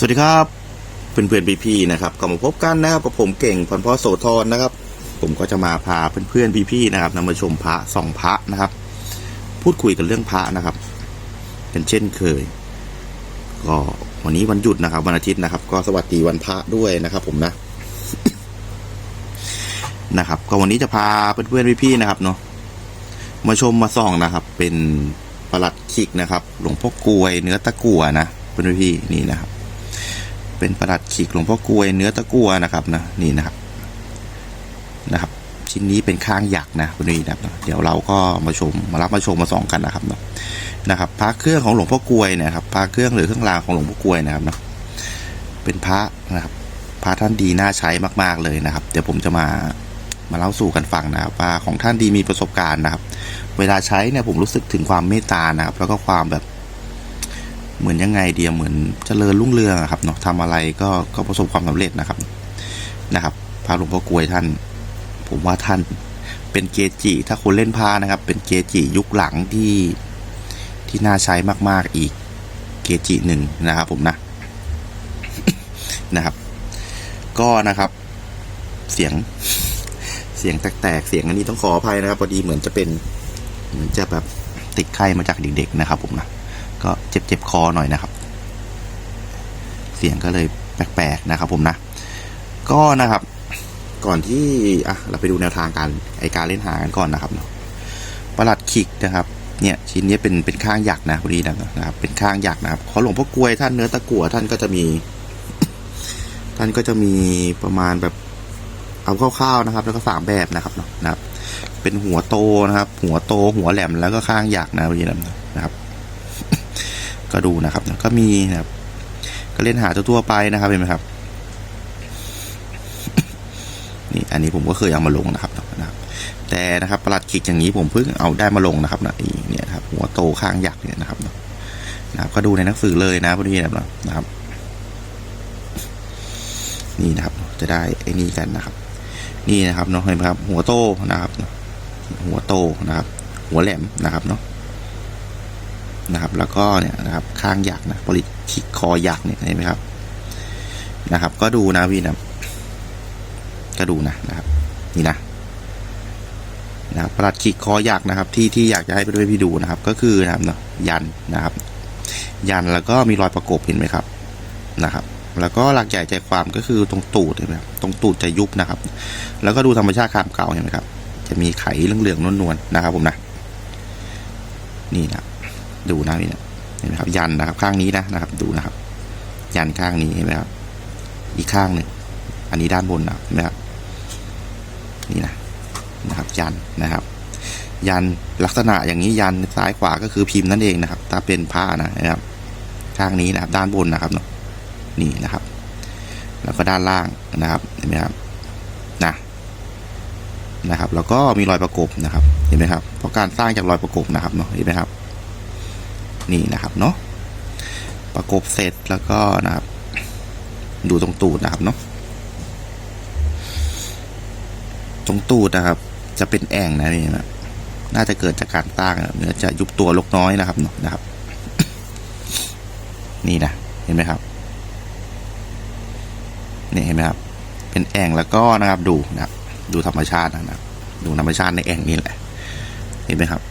สวัสดีครับเพื่อนเพื่อนๆพี่ๆนะครับก็มาพบกันนะครับกับผมเก่งพันพ่อโสธรนะครับ ผมก็จะมาพาเพื่อนเพื่อนๆพี่ๆนะครับนำมาชมพระสองพระนะครับ พูดคุยกันเรื่องพระนะครับเป็นเช่นเคย ก็วันนี้วันหยุดนะครับ วันอาทิตย์นะครับ ก็สวัสดีวันพระด้วยนะครับ ผมนะนะครับ ก็วันนี้จะพาเพื่อนเพื่อนๆพี่ๆนะครับเนาะมาชมมาส่องนะครับ เป็นประหลัดขิกนะครับ หลวงพ่อกลวยเนื้อตะกั่วนะเพื่อนพี่นี่นะครับ เป็นประหลัดขีกหลวงพ่อกลวยเนื้อตะกั่วนะครับนะนี่นะครับนะครับ ชิ้นนี้เป็นข้างหยักนะคุณนี่นะครับเดี๋ยวเราก็มาชมมารับมาชมมาส่องกันนะครับนะนะครับพระเครื่องของหลวงพ่อกลวยนะครับพระเครื่องหรือเครื่องรางของหลวงพ่อกลวยนะครับนะเป็นพระนะครับพระท่านดีน่าใช้มาก ๆเลยนะครับ เดี๋ยวผมจะมามาเล่าสู่กันฟังนะครับว่าของท่านดีมีประสบการณ์นะครับ เวลาใช้เนี่ยผมรู้สึกถึงความเมตตานะครับ แล้วก็ความแบบ เหมือนยังไงเดียเหมือนเจริญรุ่งเรืองครับเนาะทำอะไรก็ก็ประสบความสำเร็จนะครับนะครับพระหลวงพ่อกลวยท่าน ผมว่าท่านเป็นเกจิ ถ้าคนเล่นพานะครับ เป็นเกจิยุคหลังที่ที่น่าใช้มาก ๆอีกเกจิหนึ่งนะครับ ผมนะนะครับ ก็นะครับ เสียงเสียงแตกๆเสียงอันนี้ต้องขออภัยนะครับพอดีเหมือนจะเป็น เหมือนจะแบบติดไข้มาจากเด็กๆนะครับ ผมนะ ก็เจ็บเจ็บคอหน่อยนะครับ เสียงก็เลยแปลกๆนะครับผมนะ ก็นะครับ ก่อนที่อะเราไปดูแนวทางการไอการเล่นหากันก่อนนะครับเนาะประหลัดขิกนะครับเนี่ยชิ้นนี้เป็นเป็นข้างหยักนะพอดีนะครับ เป็นข้างหยักนะครับขอหลวงพ่อกลวยท่านเนื้อตะกั่วท่านก็จะมี ท่านก็จะมีประมาณแบบเอาคร่าวๆนะครับ แล้วก็สามแบบนะครับเนาะนะครับ เป็นหัวโตนะครับ หัวโตหัวแหลมแล้วก็ข้างหยักนะพอดีนะครับ ก็ดูนะครับ ก็มีนะครับ ก็เล่นหาทั่วไปนะครับเห็นไหมครับ นี่อันนี้ผมก็เคยเอามาลงนะครับนะครับ แต่นะครับประหลัดขิกอย่างนี้ผมเพิ่งเอาได้มาลงนะครับนะอีเนี่ยครับหัวโตข้างหยักเนี่ยนะครับนะครับ ก็ดูในหนังสือเลยนะพอดีนะครับ นี่นะครับ จะได้ไอ้นี่กันนะครับ นี่นะครับเนาะเห็นไหมครับ หัวโตนะครับ หัวโตนะครับ หัวแหลมนะครับเนาะ นะครับ แล้วก็เนี่ยนะครับข้างหยักนะผลิตขีดคอหยักเนี่ยเห็นไหมครับนะครับ ก็ดูนะพี่นะก็ดูนะนะครับ นี่นะนะครับประหลัดขีดคอหยักนะครับ ที่ที่อยากจะให้ไปด้วยพี่ดูนะครับ ก็คือนะครับเนาะยันนะครับ ยันแล้วก็มีรอยประกบเห็นไหมครับนะครับ แล้วก็หลักใหญ่ใจความก็คือตรงตูดเห็นไหมครับตรงตูดจะยุบนะครับ แล้วก็ดูธรรมชาติความเก่าเห็นไหมครับ จะมีไข่เหลืองๆนวลๆนะครับ ผมนะนี่นะ ดูนะนี่นะเห็นไหมครับยันนะครับ ข้างนี้นะนะครับ ดูนะครับ ยันข้างนี้เห็นไหมครับอีกข้างหนึ่งอันนี้ด้านบนนะเห็นไหมครับนี่นะนะครับ ยันนะครับ ยันลักษณะอย่างนี้ยันซ้ายขวาก็คือพิมพ์นั่นเองนะครับ ถ้าเป็นผ้านะนะครับ ข้างนี้นะครับ ด้านบนนะครับเนาะนี่นะครับ แล้วก็ด้านล่างนะครับเห็นไหมครับนะนะครับ แล้วก็มีรอยประกบนะครับ เห็นไหมครับ เพราะการสร้างจากรอยประกบนะครับเนาะเห็นไหมครับ นี่นะครับเนาะประกบเสร็จแล้วก็นะครับ ดูตรงตูดนะครับเนาะตรงตูดนะครับ จะเป็นแอ่งนะนี่นะน่าจะเกิดจากการสร้งเนื้อจะยุบตัวลกน้อยนะครับเนาะนะครับ นี่นะเห็นไหมครับนี่เห็นไหมครับ เป็นแอ่งแล้วก็นะครับดูนะครับ ดูธรรมชาตินะครับ ดูธรรมชาติในแอ่งนี่แหละ เห็นไหมครับ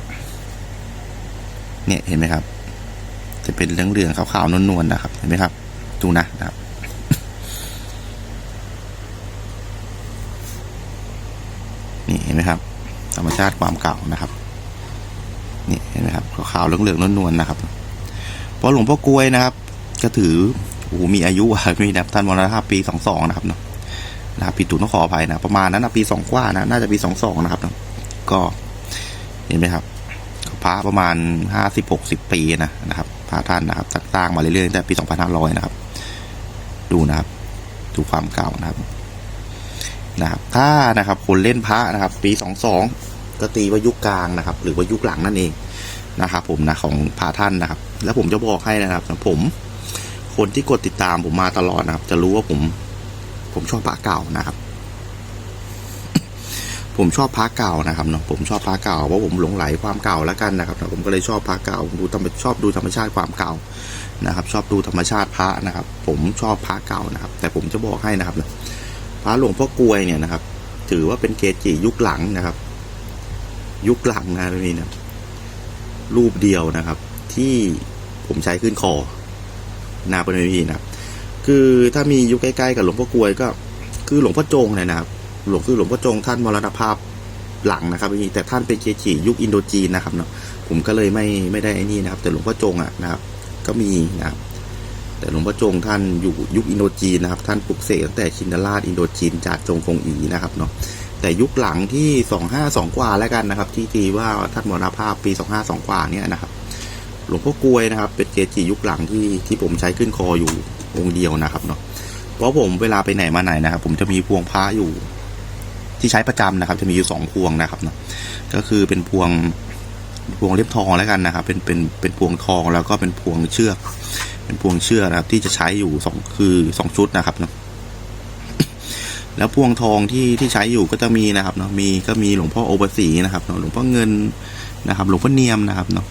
เนี่ยเห็นไหมครับ จะเป็นเหลืองๆขาวๆนวลๆนะครับ เห็นไหมครับ ดูนะนะครับนี่เห็นไหมครับ ธรรมชาติความเก่านะครับ นี่เห็นไหมครับขาวๆเหลืองๆนวลๆนะครับเพราะหลวงพ่อกลวยนะครับ ก็ถือโอ้มีอายุอะมีนะท่านมรณภาพปีสองสองนะครับเนาะนะครับปีตุนต้องขออภัยนะประมาณนั้นนะปีสองกว่านะน่าจะปีสองสองนะครับเนาะก็เห็นไหมครับพระประมาณห้าสิบหกสิบปีนะนะครับ พระท่านนะครับสร้างมาเรื่อยๆตั้งแต่ปีสองพันห้าร้อยนะครับ ดูนะครับดูความเก่านะครับนะครับ ถ้านะครับคนเล่นพระนะครับ ปีสองสองก็ตีว่ายุคกลางนะครับ หรือว่ายุคหลังนั่นเองนะครับ ผมนะของพระท่านนะครับ แล้วผมจะบอกให้นะครับผม คนที่กดติดตามผมมาตลอดนะครับ จะรู้ว่าผม ผมชอบพระเก่านะครับ ผมชอบพระเก่านะครับเนาะผมชอบพระเก่าเพราะผมหลงไหลความเก่าแล้วกันนะครับผมก็เลยชอบพระเก่าดูธรรมชอบดูธรรมชาติความเก่านะครับ ชอบดูธรรมชาติพระนะครับ ผมชอบพระเก่านะครับ แต่ผมจะบอกให้นะครับพระหลวงพ่อกลวยเนี่ยนะครับ ถือว่าเป็นเกจิยุคหลังนะครับ ยุคหลังนะพี่นะรูปเดียวนะครับ ที่ผมใช้ขึ้นคอนาเป็นพีนะครับคือถ้ามียุคใกล้ๆกับหลวงพ่อกลวยก็ คือหลวงพ่อจงเนี่ยนะครับ หลวงคือหลวงพ่อจงท่านมรณภาพหลังนะครับพี่แต่ท่านเป็นเกจิยุคอินโดจีนนะครับเนาะผมก็เลยไม่ไม่ได้ไอ้นี่นะครับ แต่หลวงพ่อจงอะนะครับ ก็มีนะครับแต่หลวงพ่อจงท่านอยู่ยุคอินโดจีนนะครับ ท่านปลุกเสกตั้งแต่ชินราชอินโดจีนจากจงคงอีนะครับเนาะแต่ยุคหลังที่สองห้าสองกว่าแล้วกันนะครับ ที่ตีว่าท่านมรณภาพปีสองห้าสองกว่าเนี่ยนะครับ หลวงพ่อกลวยนะครับ เป็นเกจิยุคหลังที่ที่ผมใช้ขึ้นคออยู่องค์เดียวนะครับเนาะเพราะผมเวลาไปไหนมาไหนนะครับ ผมจะมีพวงพระอยู่ ที่ใช้ประจำนะครับ จะมีอยู่สองพวงนะครับเนาะก็คือเป็นพวงพวงเล็บทองแล้วกันนะครับ เป็นเป็นเป็นพวงทองแล้วก็เป็นพวงเชือก เป็นพวงเชือกนะครับ ที่จะใช้อยู่สองคือสองชุดนะครับเนาะแล้วพวงทองที่ที่ใช้อยู่ก็จะมีนะครับเนาะมีก็มีหลวงพ่อโอปสีนะครับเนาะหลวงพ่อเงินนะครับ หลวงพ่อเนียมนะครับเนาะ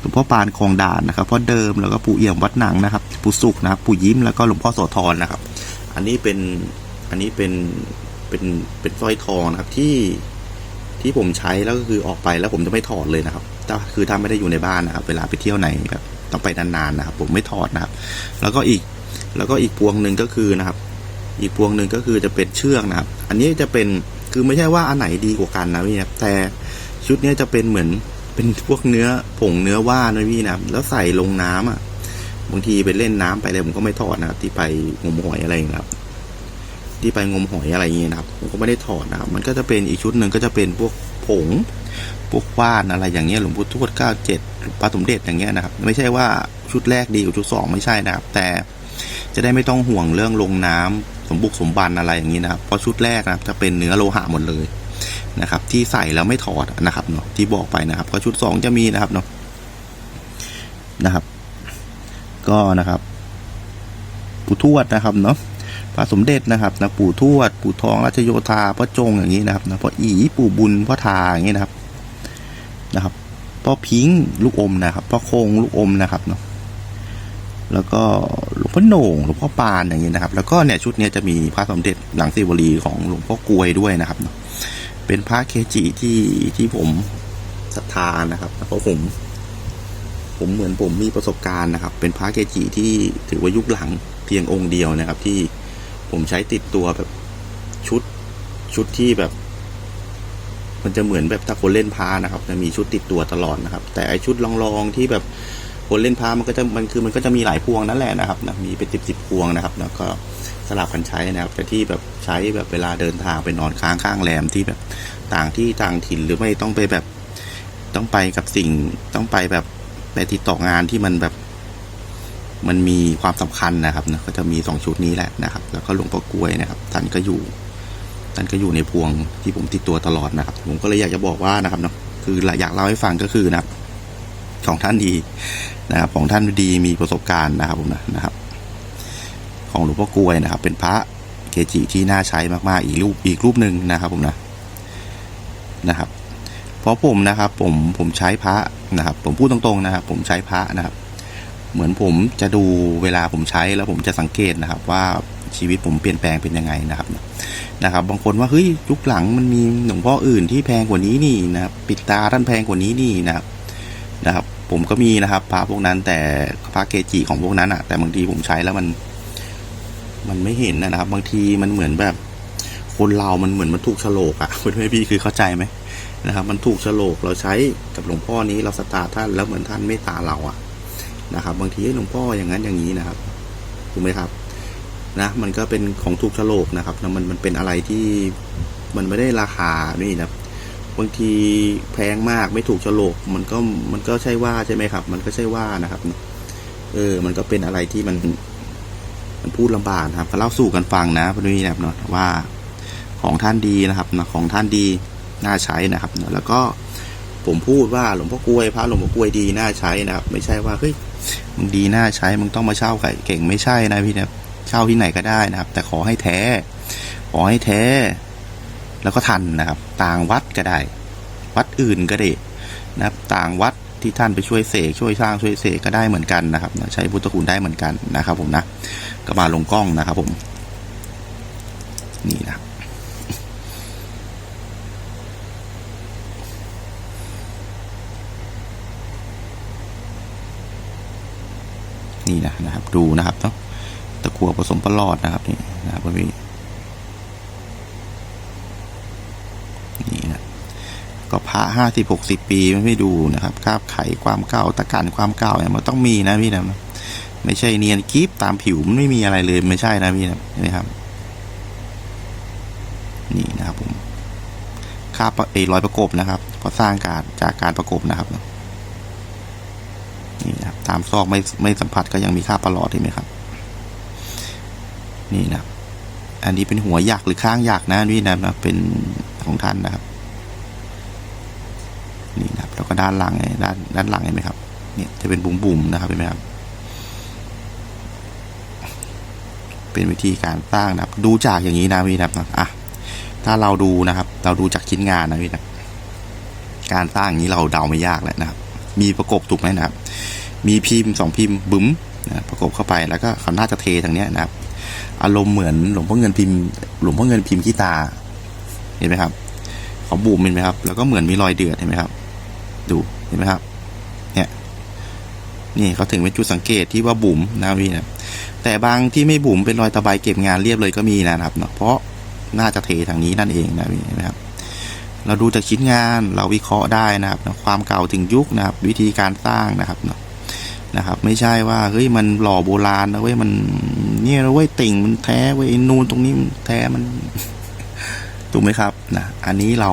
หลวงพ่อปานคลองด่านนะครับพ่อเดิมแล้วก็ปู่เอี่ยมวัดหนังนะครับ ปู่สุกนะครับ ปู่ยิ้มแล้วก็หลวงพ่อโสธรนะครับ อันนี้เป็นอันนี้เป็น เป็นเป็นสร้อยทองนะครับที่ที่ผมใช้แล้วก็คือออกไปแล้วผมจะไม่ถอดเลยนะครับถ้าคือถ้าไม่ได้อยู่ในบ้านนะครับ เวลาไปเที่ยวไหนแบบต้องไปนานๆนะครับ ผมไม่ถอดนะครับ แล้วก็อีกแล้วก็อีกพวงหนึ่งก็คือนะครับ อีกพวงหนึ่งก็คือจะเป็นเชือกนะครับ อันนี้จะเป็นคือไม่ใช่ว่าอันไหนดีกว่ากันนะพี่นะแต่ชุดนี้จะเป็นเหมือนเป็นพวกเนื้อผงเนื้อว่านนะพี่นะแล้วใส่ลงน้ำอะบางทีไปเล่นน้ำไปเลยผมก็ไม่ถอดนะครับที่ไปงมหอยอะไรอย่างเงี้ยครับ ที่ไปงมหอยอะไรอย่างเงี้ยนะครับผมก็ไม่ได้ถอดนะครับมันก็จะเป็นอีกชุดหนึ่งก็จะเป็นพวกผงพวกว่านอะไรอย่างเงี้ยหลวงปู่ทวดเก้าเจ็ดพระสมเด็จอย่างเงี้ยนะครับไม่ใช่ว่าชุดแรกดีกว่าชุดสองไม่ใช่นะครับ แต่จะได้ไม่ต้องห่วงเรื่องลงน้ำสมบุกสมบันอะไรอย่างนี้นะครับเพราะชุดแรกนะครับจะเป็นเนื้อโลหะหมดเลยนะครับ ที่ใส่แล้วไม่ถอดนะครับเนาะที่บอกไปนะครับก็ชุดสองจะมีนะครับเนาะนะครับ ก็นะครับปู่ทวดนะครับเนาะ พระสมเด็จนะครับนะปู่ทวด ปู่ทองราชโยธาพ่อจงอย่างนี้นะครับนะพ่ออีปู่บุญพ่อทาอย่างนี้นะครับนะครับพ่อพิงค์ลูกอมนะครับพ่อคงลูกอมนะครับเนาะแล้วก็หลวงพ่อโหน่งหลวงพ่อปานอย่างนี้นะครับ แล้วก็เนี่ยชุดเนี้ยจะมีพระสมเด็จหลังสิวลีของหลวงพ่อกลวยด้วยนะครับเนาะเป็นพระเคจิที่ที่ผมศรัทธานะครับเพราะผม ผมเหมือนผมมีประสบการณ์นะครับ เป็นพระเกจิที่ถือว่ายุคหลังเพียงองค์เดียวนะครับที่ ผมใช้ติดตัวแบบชุดชุดที่แบบ มันจะเหมือนแบบถ้าคนเล่นพานะครับ จะมีชุดติดตัวตลอดนะครับ แต่ไอชุดลองๆที่แบบคนเล่นพามันก็จะมันคือมันก็จะมีหลายพวงนั่นแหละนะครับนะมีเป็นสิบสิบพวงนะครับแล้วก็สลับกันใช้นะครับแต่ที่แบบใช้แบบเวลาเดินทางไปนอนค้างข้างแรมที่แบบต่างที่ต่างถิ่นหรือไม่ต้องไปแบบต้องไปกับสิ่งต้องไปแบบไปติดต่องานที่มันแบบ มันมีความสำคัญนะครับนะก็จะมีสองชุดนี้แหละนะครับ แล้วก็หลวงพ่อกล้วยนะครับท่านก็อยู่ท่านก็อยู่ในพวงที่ผมติดตัวตลอดนะครับ ผมก็เลยอยากจะบอกว่านะครับเนาะคืออยากเล่าให้ฟังก็คือนะครับ ของท่านดีนะครับ ของท่านดีมีประสบการณ์นะครับผมนะนะครับ ของหลวงพ่อกล้วยนะครับ เป็นพระเกจิที่น่าใช้มากๆอีกรูปอีกรูปหนึ่งนะครับ ผมนะนะครับ เพราะผมนะครับ ผมผมใช้พระนะครับ ผมพูดตรงๆนะครับ ผมใช้พระนะครับ เหมือนผมจะดูเวลาผมใช้แล้วผมจะสังเกตนะครับว่าชีวิตผมเปลี่ยนแปลงเป็นยังไงนะครับนะครับ บางคนว่าเฮ้ยยุคหลังมันมีหลวงพ่ออื่นที่แพงกว่านี้นี่นะครับปิดตาท่านแพงกว่านี้นี่นะครับนะครับ ผมก็มีนะครับพระพวกนั้นแต่พระเกจิของพวกนั้นอะแต่บางทีผมใช้แล้วมัน มันไม่เห็นนะครับ บางทีมันเหมือนแบบ คนเรา มันเหมือนมันถูกโฉลกอะเพื่อนๆพี่คือเข้าใจไหมนะครับ มันถูกโฉลกเราใช้กับหลวงพ่อนี้เราศรัทธาท่านแล้วเหมือนท่านเมตตาเราอะ นะครับ บางทีหลวงพ่ออย่างนั้นอย่างนี้นะครับถูกไหมครับ นะ มันก็เป็นของถูกโฉลกนะครับแล้วมันมันเป็นอะไรที่มันไม่ได้ราคานี่นะบางทีแพงมากไม่ถูกโฉลก มันก็มันก็ใช่ว่าใช่ไหมครับ มันก็ใช่ว่านะครับ เออ มันก็เป็นอะไรที่มัน มันพูดลำบากนะครับก็เล่าสู่กันฟังนะพนี่นะครับเนาะว่าของท่านดีนะครับนะของท่านดีน่าใช้นะครับ แล้วก็ ผมพูดว่าหลวงพ่อกลวยพระหลวงพ่อกลวยดีน่าใช้นะครับ ไม่ใช่ว่าเฮ้ยมึงดีน่าใช้มึงต้องมาเช่าไก่เก่งไม่ใช่นะพี่นะเช่าที่ไหนก็ได้นะครับ แต่ขอให้แท้ ขอให้แท้ แล้วก็ทันนะครับ ต่างวัดก็ได้ วัดอื่นก็ได้นะครับ ต่างวัดที่ท่านไปช่วยเสกช่วยสร้างช่วยเสกก็ได้เหมือนกันนะครับ ใช้พุทธคุณได้เหมือนกันนะครับ ผมนะก็มาลงกล้องนะครับ ผม นี่นะ นี่นะนะครับ ดูนะครับเนาะตะกัวผสมประหลอดนะครับนี่นะครับพี่นี่นะก็พระห้าสิบหกสิบปีมันไม่ดูนะครับกราบไขความเก่าตะการความเก่าเนี่ยมันต้องมีนะพี่นะไม่ใช่เนียนกรีบตามผิวมันไม่มีอะไรเลยไม่ใช่นะพี่นะเห็นไหมครับ นี่นะครับผมคาบเอรอยประกบนะครับพอสร้างการจากการประกบนะครับนี่นะครับ ตามซอกไม่ไม่สัมผัสก็ยังมีค่าประหลอดเห็นไหมครับ นี่นะอันนี้เป็นหัวหยักหรือข้างหยักนะนี่นะนะเป็นของท่านนะครับนี่นะครับแล้วก็ด้านหลังด้านด้านหลังเห็นไหมครับเนี่ยจะเป็นบุ๋มบุ๋มนะครับเห็นไหมครับ เป็นวิธีการสร้างนะครับ ดูจากอย่างนี้นะพี่นะครับอะถ้าเราดูนะครับ เราดูจากชิ้นงานนะพี่นะการสร้างอย่างนี้เราเดาไม่ยากแหละนะครับ มีประกบถูกไหมนะครับ มีพิมพ์สองพิมพ์บึ้มนะประกบเข้าไปแล้วก็เขาน่าจะเททางเนี้ยนะครับ อารมณ์เหมือนหลวงพ่อเงินพิมพ์หลวงพ่อเงินพิมพ์ขี้ตา เห็นไหมครับเขาบุ๋มเห็นไหมครับ แล้วก็เหมือนมีรอยเดือดเห็นไหมครับ ดูเห็นไหมครับ เนี่ยนี่เขาถึงเป็นจุดสังเกตที่ว่าบุ๋มนะพี่นะแต่บางที่ไม่บุ๋มเป็นรอยตะไบเก็บงานเรียบเลยก็มีนะครับเนาะเพราะน่าจะเททางนี้นั่นเองนะพี่นไหมครับ เราดูจากชิ้นงานเราวิเคราะห์ได้นะครับความเก่าถึงยุคนะครับ วิธีการสร้างนะครับเนาะ นะครับ ไม่ใช่ว่าเฮ้ยมันหล่อโบราณนะเว้ยมัน เนี่ยนะเว้ยติ่งมันแท้เว้ยนูนตรงนี้มันแท้มันถูกไหมครับนะอันนี้เรา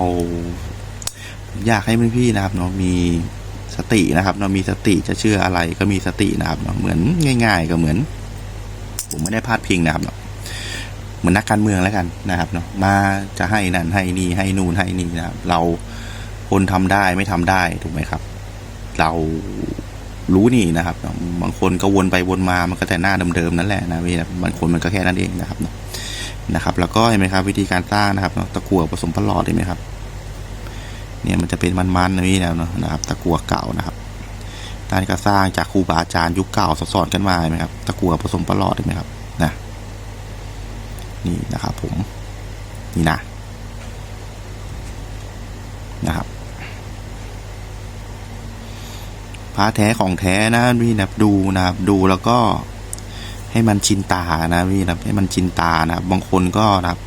อยากให้พี่ๆนะครับเนาะมีสตินะครับเนาะมีสติจะเชื่ออะไรก็มีสตินะครับเนาะเหมือนง่าย ๆ ก็เหมือน ผมไม่ได้พลาดพิงนะครับเนาะเหมือนนักการเมืองแล้วกันนะครับเนาะมาจะให้นั่นให้นี่ให้นู่นให้นี่นะครับ เราคนทำได้ไม่ทำได้ถูกไหมครับ เรา รู้นี่นะครับ บางคนก็วนไปวนมามันก็แต่หน้าเดิมๆนั่นแหละนะพี่นะบางคนมันก็แค่นั้นเองนะครับนะครับ แล้วก็เห็นไหมครับ วิธีการสร้างนะครับเนาะตะกั่วผสมประหลอดเห็นไหมครับ เนี่ยมันจะเป็นมันๆนะพี่แล้วเนาะนะครับ ตะกั่วเก่านะครับท่านก็สร้างจากครูบาอาจารย์ยุคเก่าสอนกันมาเห็นไหมครับ ตะกั่วผสมประหลอดเห็นไหมครับนะนี่นะครับ ผมนี่นะนะครับพ ระแท้ของแท้นะพี่นะดูนะครับดูแล้วก็ให้มันชินตานะพี่นะให้มันชินตานะครับบางคนก็นะครับ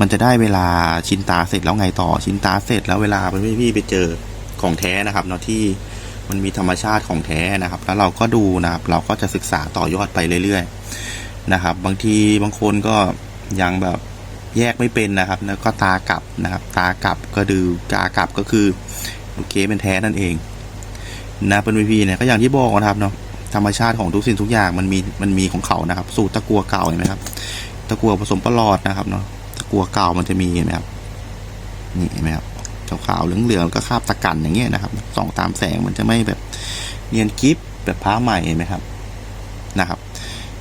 มันจะได้เวลาชินตาเสร็จแล้วไงต่อชินตาเสร็จแล้วเวลาพี่พี่ไปเจอของแท้นะครับเนาะที่มันมีธรรมชาติของแท้นะครับ แล้วเราก็ดูนะครับ เราก็จะศึกษาต่อยอดไปเรื่อยๆนะครับ บางทีบางคนก็ยังแบบแยกไม่เป็นนะครับ แล้วก็ตากลับนะครับ ตากลับก็ดูตากลับก็คือโอเคเป็นแท้นั่นเอง นะเป็นพี่เนี่ยก็อย่างที่บอกนะครับเนาะธรรมชาติของทุกสิ่งทุกอย่างมันมีมันมีของเขานะครับ สูตรตะกัวเก่าเห็นไหมครับ ตะกัวผสมปลอดนะครับเนาะตะกัวเก่ามันจะมีเห็นไหมครับนี่เห็นไหมครับขาวๆเหลืองๆก็คาบตะกันอย่างเงี้ยนะครับส่องตามแสงมันจะไม่แบบเนียนกิฟแบบพ้าใหม่เห็นไหมครับนะครับ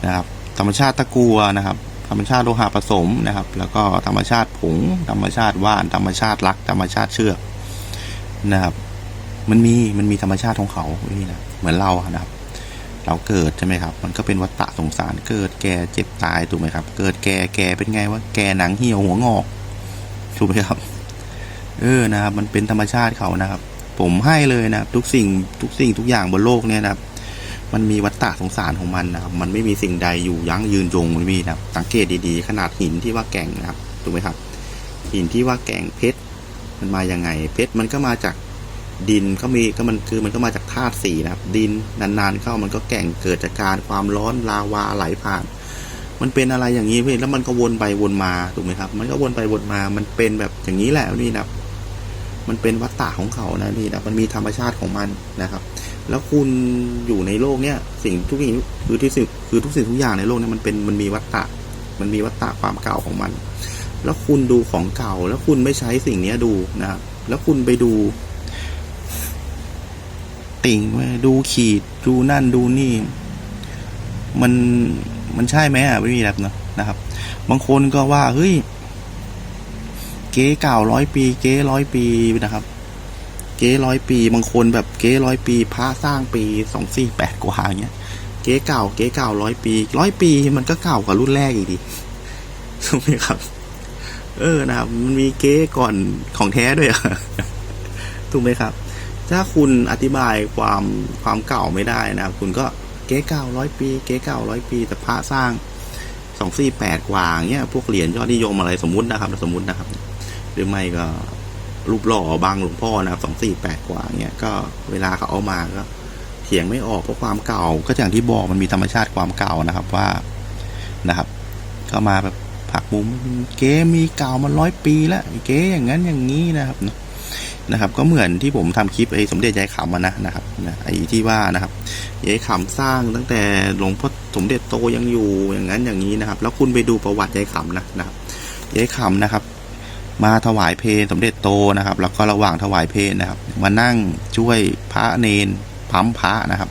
นะครับ ธรรมชาติตะกัวนะครับ ธรรมชาติโลหะผสมนะครับ แล้วก็ธรรมชาติผง ธรรมชาติว่าน ธรรมชาติลัก ธรรมชาติเชือกนะครับ มันมีมันมีธรรมชาติของเขานี่นะเหมือนเรานะครับ เราเกิดใช่ไหมครับ มันก็เป็นวัฏฏะสงสารเกิดแก่เจ็บตายถูกไหมครับ เกิดแก่แก่เป็นไงว่าแก่หนังเหี่ยวหัวงอกถูกไหมครับ เออนะครับ มันเป็นธรรมชาติเขานะครับ ผมให้เลยนะครับ ทุกสิ่งทุกสิ่งทุกอย่างบนโลกเนี่ยนะครับ มันมีวัฏฏะสงสารของมันนะครับ มันไม่มีสิ่งใดอยู่ยั้งยืนยงไม่มีนะครับ สังเกตดีๆ ขนาดหินที่ว่าแก่งนะครับถูกไหมครับ หินที่ว่าแก่งเพชรมันมาอย่างไง เพชรมันก็มาจาก ดินก็มีก็มันคือมันก็มาจากธาตุสี่นะครับ ดินนานๆเข้ามันก็แก่งเกิดจากการความร้อนลาวาไหลผ่าน มันเป็นอะไรอย่างนี้พี่แล้วมันก็วนไปวนมาถูกไหมครับ มันก็วนไปวนมา มันเป็นแบบอย่างนี้แหละนี่นะมันเป็นวัฏฏะของเขานะนี่นะมันมีธรรมชาติของมันนะครับ แล้วคุณอยู่ในโลกเนี้ยสิ่งทุกอย่างคือที่สิ่งคือทุกสิ่งทุกอย่างในโลกเนี้ยมันเป็นมันมีวัฏฏะมันมีวัฏฏะความเก่าของมัน แล้วคุณดูของเก่า แล้วคุณไม่ใช้สิ่งเนี้ยดูนะครับแล้วคุณไปดู ติ่งไว้ดูขีด ดูนั่นดูนี่ มันมันใช่ไหมอะไม่มีแบบเนาะนะครับ บางคนก็ว่าเฮ้ยเก๊เก่าร้อยปี เก๊ร้อยปีนะครับ เก๊ร้อยปี บางคนแบบเก๊ร้อยปีพระสร้างปีสองสี่แปดกว่าอย่างเงี้ยเก๊เก่า เก๊เก่าร้อยปีร้อยปีมันก็เก่ากว่ารุ่นแรกอีกดิถูกไหมครับ เออนะครับมันมีเก๊ก่อนของแท้ด้วยอะถูกไหมครับ ถ้าคุณอธิบายความความเก่าไม่ได้นะครับ คุณก็เก๊เก่าร้อยปี เก๊เก่าร้อยปีแต่พระสร้างสองสี่แปดกว่างเงี้ยพวกเหรียญยอดนิยมอะไรสมมุตินะครับสมมุตินะครับ หรือไม่ก็รูปหล่อบางหลวงพ่อนะครับสองสี่แปดกว่าเงี้ยก็เวลาเขาเอามาก็เถียงไม่ออกเพราะความเก่า ก็อย่างที่บอกมันมีธรรมชาติความเก่านะครับว่านะครับ ก็มาแบบผักมุมเก๊มีเก่ามาร้อยปีแล้วเก๊อย่างนั้นอย่างนี้นะครับเนอะ นะครับ ก็เหมือนที่ผมทำคลิปไอ้สมเด็จยายขำมานะนะครับไอ้ที่ว่านะครับยายขำสร้างตั้งแต่หลวงพ่อสมเด็จโตยังอยู่อย่างนั้นอย่างนี้นะครับ แล้วคุณไปดูประวัติยายขำนะนะครับยายขำนะครับ มาถวายเพลสมเด็จโตนะครับ แล้วก็ระหว่างถวายเพลนะครับ มานั่งช่วยพระเนนปั๊มพระนะครับ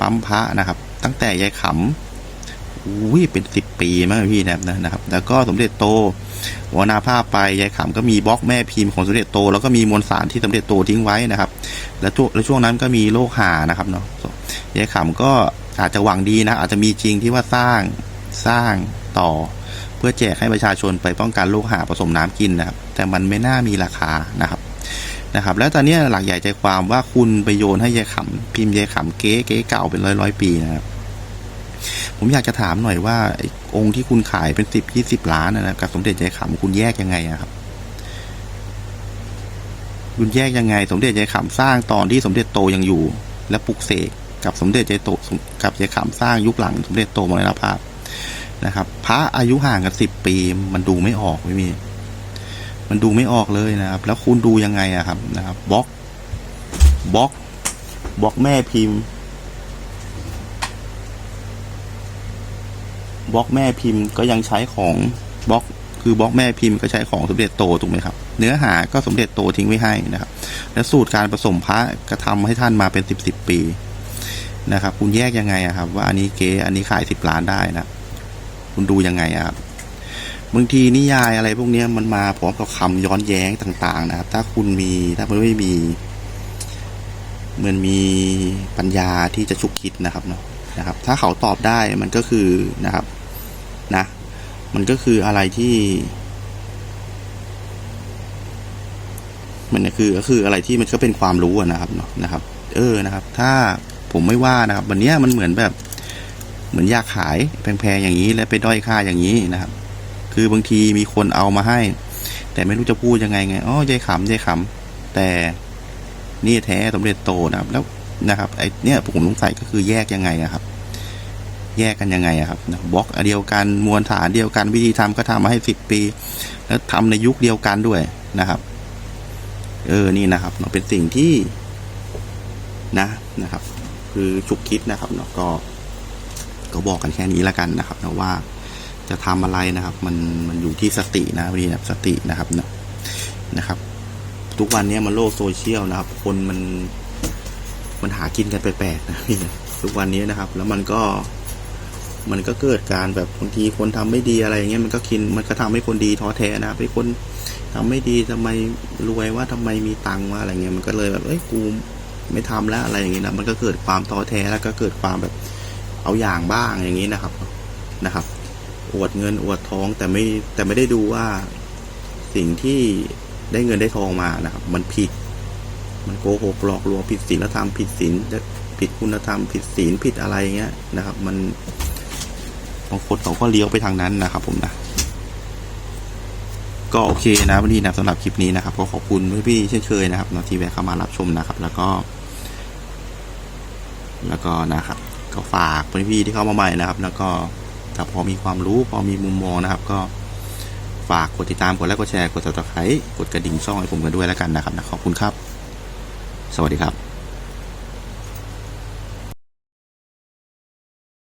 ปั๊มพระนะครับ ตั้งแต่ยายขำอุ้ยเป็นสิบปีมากพี่นะครับนะครับ แล้วก็สมเด็จโต วนาภาพไปยายขำก็มีบล็อกแม่พิมพ์ของสมเด็จโต แล้วก็มีมวลสารที่สมเด็จโตทิ้งไว้นะครับ แล้วช่วงแล้วช่วงนั้นก็มีโรคหานะครับเนาะยายขำก็อาจจะหวังดีนะ อาจจะมีจริงที่ว่าสร้างสร้างต่อ เพื่อแจกให้ประชาชนไปป้องกันโรคหาผสมน้ำกินนะครับ แต่มันไม่น่ามีราคานะครับนะครับ แล้วตอนนี้หลักใหญ่ใจความว่าคุณไปโยนให้ยายขำพิมพ์ยายขำเก๊เก๊เก่าเป็นร้อยร้อยปีนะครับ ผมอยากจะถามหน่อยว่าอองค์ที่คุณขายเป็นสิบยี่สิบล้านนะครับกับสมเด็จยายขำคุณแยกยังไงอะครับ คุณแยกยังไง สมเด็จยายขำสร้างตอนที่สมเด็จโตยังอยู่ และปลุกเสกกับสมเด็จยาโตกับยายขำสร้างยุคหลัง สมเด็จโตมรณภาพนะครับ พระอายุห่างกันสิบปี มันดูไม่ออกไม่มีมันดูไม่ออกเลยนะครับ แล้วคุณดูยังไงอะครับนะครับบล็อกบล็อกบล็อกแม่พิมพ์ บล็อกแม่พิมพ์ก็ยังใช้ของบล็อกคือบล็อกแม่พิมพ์ก็ใช้ของสมเด็จโตถูกไหมครับ เนื้อหาก็สมเด็จโตทิ้งไว้ให้นะครับ และสูตรการผสมพระกระทำให้ท่านมาเป็นสิบสิบปีนะครับ คุณแยกยังไงอะครับ ว่าอันนี้เก๋อันนี้ขายสิบล้านได้นะ คุณดูยังไงอะครับบางทีนิยายอะไรพวกนี้มันมาพร้อมกับคำย้อนแย้งต่าง ๆ นะครับ ถ้าคุณมีถ้ามันไม่มีเหมือนมีปัญญาที่จะฉุกคิดนะครับเนาะนะครับ ถ้าเขาตอบได้มันก็คือนะครับ นะ มันก็คืออะไรที่ มันก็คือก็คืออะไรที่มันก็เป็นความรู้อะนะครับเนาะนะครับ เออนะครับ ถ้าผมไม่ว่านะครับ วันเนี้ยมันเหมือนแบบ เหมือนอยากขายแพงๆอย่างนี้แล้วไปด้อยค่าอย่างนี้นะครับ คือบางทีมีคนเอามาให้ แต่ไม่รู้จะพูดยังไงไงอ๋อยายขำยายขำแต่นี่แท้สมเด็จโตนะครับ แล้วนะครับไอเนี่ยผมสงสัยก็คือแยกยังไงอะครับ แยกกันยังไงอะครับบล็อกเดียวกันมวลฐานเดียวกันวิธีทำก็ทำมาให้สิบปี แล้วทำในยุคเดียวกันด้วยนะครับ เออนี่นะครับเนาะเป็นสิ่งที่นะนะครับ คือฉุกคิดนะครับเนาะก็ ก็บอกกันแค่นี้ล้วกันนะครับนะว่าจะทำอะไรนะครับ มันมันอยู่ที่สตินะพี่นะสตินะครับเนาะนะครับ ทุกวันนี้มันโลกโซเชียลนะครับ คนมันมันหากินกันแปลกๆนะพี่นะทุกวันนี้นะครับ แล้วมันก็ มันก็เกิดการแบบบางทีคนทำไม่ดีอะไรอย่างเงี้ยมันก็คินมันก็ทำให้คนดีท้อแท้นะครับให้คนทำไม่ดีทำไมรวยว่าทำไมมีตังค์ว่าอะไรเงี้ยมันก็เลยแบบเอ้ยกูไม่ทำแล้วอะไรอย่างเงี้ยนะมันก็เกิดความท้อแท้แล้วก็เกิดความแบบเอาอย่างบ้างอย่างนี้นะครับนะครับ อวดเงินอวดทองแต่ไม่แต่ไม่ได้ดูว่าสิ่งที่ได้เงินได้ทองมานะครับ มันผิด มันโกหกหลอกลวงผิดศีลธรรมผิดศีลผิดคุณธรรมผิดศีลผิดอะไรเงี้ยนะครับ มันางคนเขาก็เลี้ยวไปทางนั้นนะครับ ผมนะ ก็โอเคนะวันนี้นะสำหรับคลิปนี้นะครับ ก็ขอบคุณพี่ๆเช่นเคยนะครับนาะที่แวะเข้ามารับชมนะครับ แล้วก็ แล้วก็นะครับ ก็ฝากพี่ๆที่เข้ามาใหม่นะครับ แล้วก็ถ้าพอมีความรู้พอมีมุมมองนะครับ ก็ฝากกดติดตามกดไลค์กดแชร์กดติดตามกดกระดิ่งช่องให้ผมกันด้วยแล้วกันนะครับนะขอบคุณครับ สวัสดีครับ